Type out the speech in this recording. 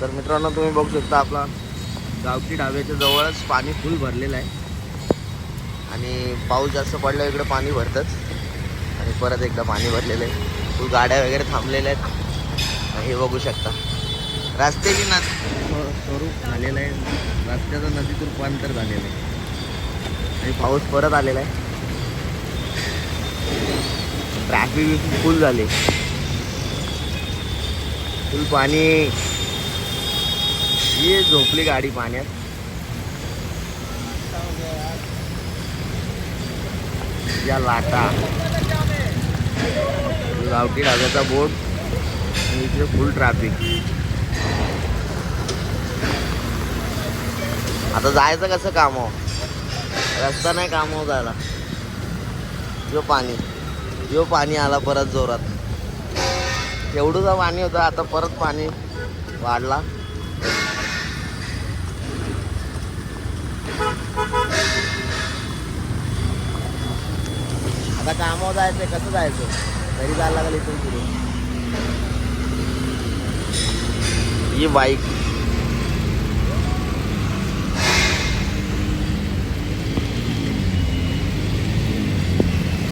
तर मित्रांनो तुम्ही बघू शकता आपला गावठी ढाब्याच्या जवळच पाणी फुल भरलेलं आहे. आणि पाऊस जास्त पडला इकडे पाणी भरतंच. आणि परत एकदा पाणी भरलेलं आहे. फुल गाड्या वगैरे थांबलेल्या आहेत. हे बघू शकता. रस्त्याची ना स्वरूप झालेलं आहे. रस्त्याचं नदीत रूपांतर झालेलं आहे. आणि पाऊस परत आलेला आहे. ट्रॅफिक फुल झाले. फुल पाणी ये झोपली गाडी पाण्यात. या लाटा. गावठी राजाचा बोट. आणि इकडे फुल ट्रॅफिक आता जायचं कसं कामो हो? रस्ता नाही काम हो जायला. यो पाणी. यो पाणी आला परत जोरात. एवढंच पाणी होतं आता परत पाणी वाढला. आता कामावर जायचंय कसं जायचं घरी जायला लागलं इथून पुढे. ही बाईक